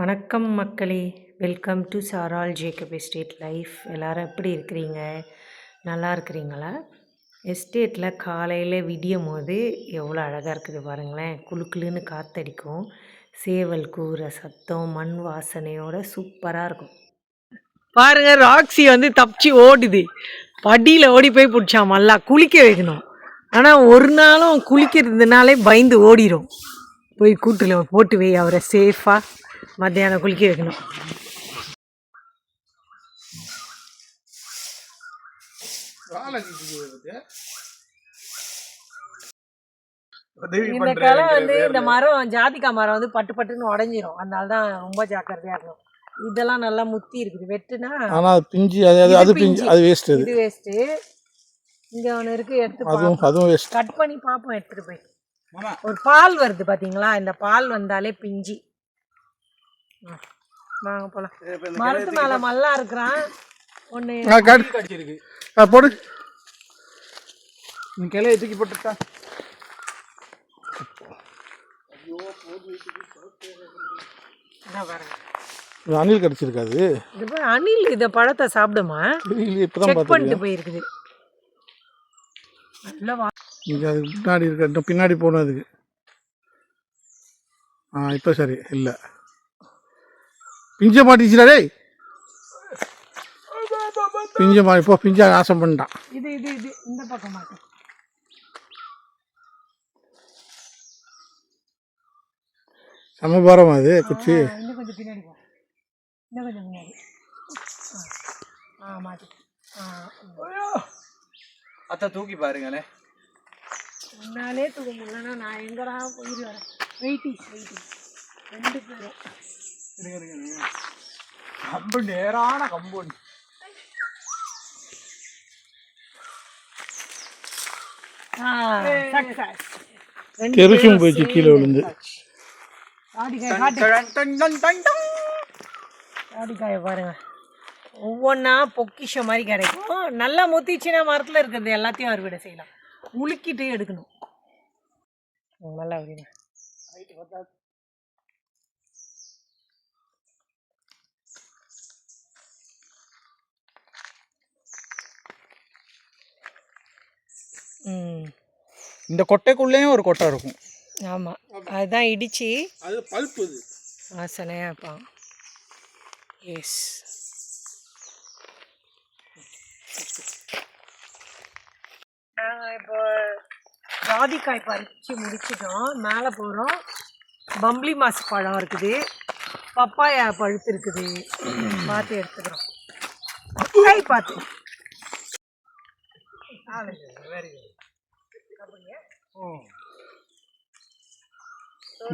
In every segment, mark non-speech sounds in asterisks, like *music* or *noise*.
வணக்கம் மக்களே. Welcome to Saaral Jacob estate life எல்லோரும் எப்படி இருக்கிறீங்க? நல்லா இருக்கிறீங்களா? எஸ்டேட்டில் காலையில் விடியும் போது எவ்வளோ அழகாக இருக்குது பாருங்களேன். குழுக்குழுன்னு காற்றடிக்கும் சேவல் கூற சத்தம் மண் வாசனையோட சூப்பராக இருக்கும். பாருங்கள் ராக்ஸி வந்து தப்பிச்சு ஓடுது. படியில் ஓடி போய் பிடிச்சான் மல்லா. குளிக்க வைக்கணும். ஆனால் ஒரு நாளும் குளிக்கிறதுனாலே பயந்து ஓடிடும் போய் கூட்டில் போட்டு வை அவரை சேஃபாக மத்தியானம் குளிக்க வைக்கணும். இந்த கிளை வந்து இந்த மரம் ஜாதிக்காய் மரம் வந்து பட்டு பட்டுன்னு உடஞ்சிரும். அதனால தான் ரொம்ப ஜாக்கிரதையா இருக்கணும். இதெல்லாம் நல்லா முத்தி இருக்குது. வெட்டுனா ஆனா அது பிஞ்சு அது அது பிஞ்சு. அது வேஸ்ட் இது. வேஸ்ட்டு இங்க ஒன்று இருக்கு எடுத்து அதுவும் அதுவும் வேஸ்ட் கட் பண்ணி பார்ப்போம் எடுத்துட்டு போய். ஒரு பால் வருது பாத்தீங்களா? இந்த பால் வந்தாலே பிஞ்சி. வாங்க போலாம். மரத்து மேல மல்லா இருக்கிறான். ஒண்ணு கடிச்சிருக்கு. போடு. நீ கிளைய தூக்கி போட்டுட்டா. இது அணில் கடிச்சிருக்காது. இது அணில் இந்த பழத்தை சாப்பிடுமா? இப்பதான் பண்ணிட்டு போயிருக்குது. இங்கே அதுக்கு பின்னாடி இருக்க பின்னாடி போகணும் அதுக்கு ஆ இப்போ சரி இல்லை. பிஞ்ச மாட்டிச்சுடா டேய். பிஞ்ச மாட்டி போ பிஞ்ச ஆசை பண்ணிட்டான். இது இது இது இந்த பக்கம் மாட்டேன் சமபாரம் அது குச்சி. இன்னும் கொஞ்சம் பின்னாடி போ. இன்னும் கொஞ்சம் பின்னாடி ஆ மாட்டு. ஆ அத்தை தூக்கி பாருங்களே முன்னாலே தூக்க முடியலன்னா நான் எங்கடா போயிட்டு வரேன்? வெயிட்டி வெயிட்டி ரெண்டு பேரும். கம்பு நேரான கம்பு தெருசும் போயிடுச்சு கீழே விழுந்து. ஆடிக்காய் பாருங்க. ஒவ்வொன்றா பொக்கிஷம் மாதிரி கிடைக்கும் நல்லா முத்திச்சுன்னா மரத்தில் இருக்கிறது எல்லாத்தையும் அறுவடை செய்யலாம். உலுக்கிட்டு எடுக்கணும். நல்லா அப்படிங்க இந்த கொட்டைக்குள்ளேயும் ஒரு கொட்டை இருக்கும். ஆமாம் அதுதான் இடித்து அது பல்ப்பு இது வாசனையாக இருப்பான் எஸ் நாங்கள் இப்போ ஜாதிக்காய் பறித்து முடிச்சிட்டோம். மேலே போகிறோம் பம்ப்ளி மாசு பழம் இருக்குது. பப்பாயா பழுத்து இருக்குது. பார்த்து எடுத்துக்கிறோம். கை பார்த்து.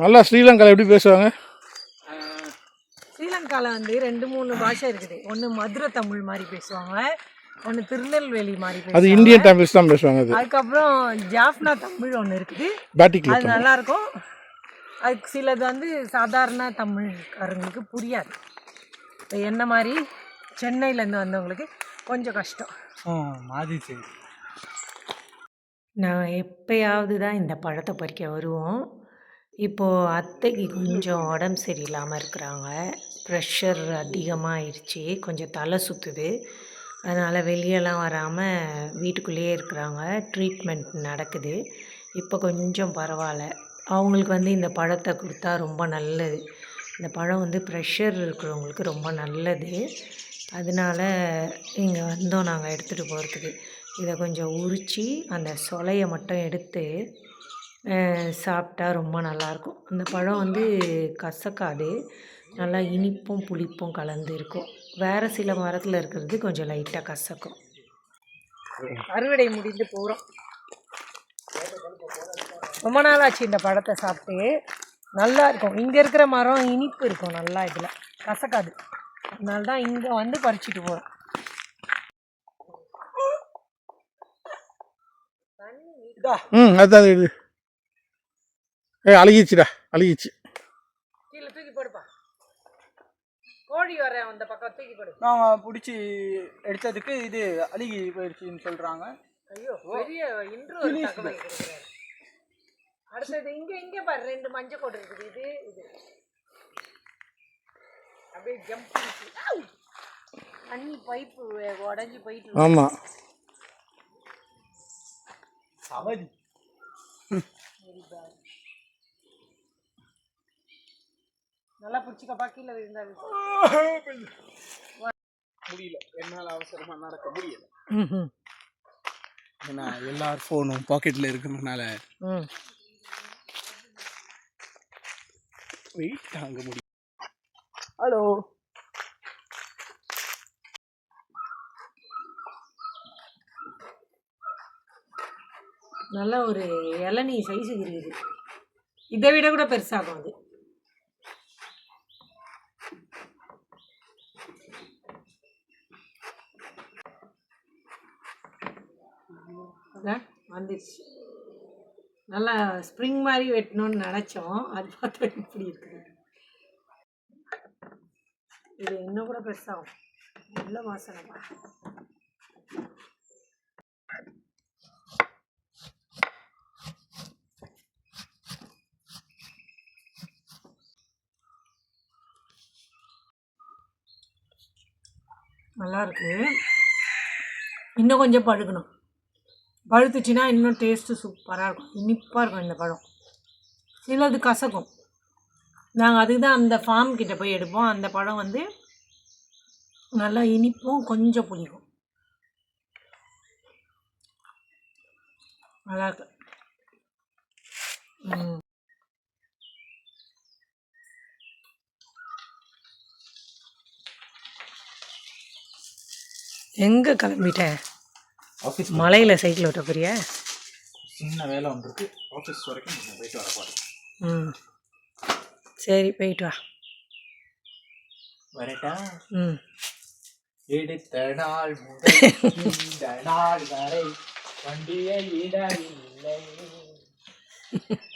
நல்லா ஸ்ரீலங்காவில் எப்படி பேசுவாங்க? ஸ்ரீலங்காவில் வந்து ரெண்டு மூணு பாஷை இருக்குது. ஒன்று மதுரை தமிழ் மாதிரி பேசுவாங்க ஒன்று திருநெல்வேலி மாதிரி அது இந்தியன் டேம்பிள்ஸ் தான் பேசுவாங்க அது. அதுக்கப்புறம் ஜாஃப்னா தமிழ் ஒன்று இருக்குது. பேட்டிக்கில் அது நல்லா இருக்கும் அதுக்கு சிலது வந்து சாதாரண தமிழ்காரங்களுக்கு புரியாது. இப்போ என்ன மாதிரி சென்னையிலேருந்து வந்தவங்களுக்கு கொஞ்சம் கஷ்டம். மாதிரி நான் எப்பயாவது தான் இந்த பழத்தை பறிக்க வருவோம். இப்போது அத்தைக்கு கொஞ்சம் உடம்பு சரியில்லாமல் இருக்கிறாங்க. ப்ரெஷர் அதிகமாக ஆயிடுச்சு கொஞ்சம் தலை சுற்றுது அதனால் வெளியெல்லாம் வராமல் வீட்டுக்குள்ளேயே இருக்கிறாங்க. ட்ரீட்மெண்ட் நடக்குது. இப்போ கொஞ்சம் பரவாயில்ல. அவங்களுக்கு வந்து இந்த பழத்தை கொடுத்தா ரொம்ப நல்லது. இந்த பழம் வந்து ப்ரெஷர் இருக்கிறவங்களுக்கு ரொம்ப நல்லது. அதனால இங்கே வந்தோம் நாங்கள் எடுத்துகிட்டு போகிறதுக்கு இதை கொஞ்சம் உரித்து அந்த சொலையை மட்டும் எடுத்து சாப்பிட்டா ரொம்ப நல்லாயிருக்கும். அந்த பழம் வந்து கசக்காது. நல்லா இனிப்பும் புளிப்பும் கலந்து இருக்கும். வேறு சில மரத்தில் இருக்கிறது கொஞ்சம் லைட்டாக கசக்கும். அறுவடை முடிந்து போகிறோம் ரொம்ப நாள் ஆச்சு இந்த பழத்தை சாப்பிட்டு. நல்லா இருக்கும். இங்கே இருக்கிற மரம் இனிப்பு இருக்கும் நல்லா இதில். கசக்காது. அதனால தான் இங்கே வந்து பறிச்சுட்டு போகிறோம் ம் அதுதான் இது ஏ அழுகிச்சுடா அழுகிச்சு கீழே தூக்கி போடுப்பா கோழி வர அந்த பக்கம் தூக்கி போடு நாங்கள் பிடிச்சி எடுத்ததுக்கு இது அழுகி போயிடுச்சுன்னு சொல்கிறாங்க ஐயோ பெரிய இன்று ஒரு தகவல் கொடுக்குறாரு அடுத்தது இங்க இங்க பாரு ரெண்டு மஞ்சள் கோடு இருக்குது இது இது அப்படியே ஜம்ப் தண்ணி பைப்பு உடஞ்சி போயிட்டு ஆமாம் சவதி நல்லா பிடிச்சிக்கப்பா கீழே விழுந்தாரு முடியல. என்னால் அவசரமா நடக்க முடியல. ஏன்னா எல்லார் ஃபோனும் பாக்கெட்ல இருக்கிறதுனால வெயிட் தாங்க முடியும் ஹலோ நல்ல ஒரு இளநீ சைஸ் இருக்குது. இதை விட கூட பெருசாகும் அது. அதான் வந்துருச்சு. நல்லா ஸ்ப்ரிங் மாதிரி வெட்டணும்னு நினச்சோம். அது பார்த்தா இப்படி இருக்குது. இது இன்னும் கூட பெருசாகும். நல்ல வாசனை. நல்லாயிருக்கு இன்னும் கொஞ்சம் பழுக்கணும். பழுத்துச்சுன்னா இன்னும் டேஸ்ட்டு சூப்பராக இருக்கும். இனிப்பாக இருக்கும் இந்த பழம். சிலது கசக்கும். நாங்கள் அதுக்கு தான் அந்த ஃபார்ம் கிட்டே போய் எடுப்போம். அந்த பழம் வந்து நல்லா இனிப்பும் கொஞ்சம் புளிக்கும். நல்லாயிருக்கு ம். எங்கே கிளம்பிட்டேன் ஆஃபீஸ் மலையில் சைக்கிள் ஓட்ட போறியா? சின்ன வேலை இருக்கு ஆஃபீஸ் வரைக்கும் போயிட்டு வர போகிறேன் ம். சரி போயிட்டு வா. வரட்டா? ம். எடுத்த நாள் முதல் இந்த நாள் வரை வண்டியை விடவில்லை *laughs*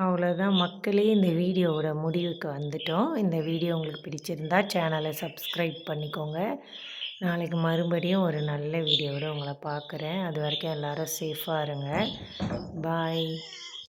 அவ்வளோதான் மக்களே இந்த வீடியோவோட முடிவுக்கு வந்துட்டோம். இந்த வீடியோ உங்களுக்கு பிடிச்சிருந்தா சேனலை சப்ஸ்கிரைப் பண்ணிக்கோங்க. நாளைக்கு மறுபடியும் ஒரு நல்ல வீடியோவோட உங்களை பார்க்குறேன். அது வரைக்கும் எல்லாரும் சேஃபாக இருங்க. பாய்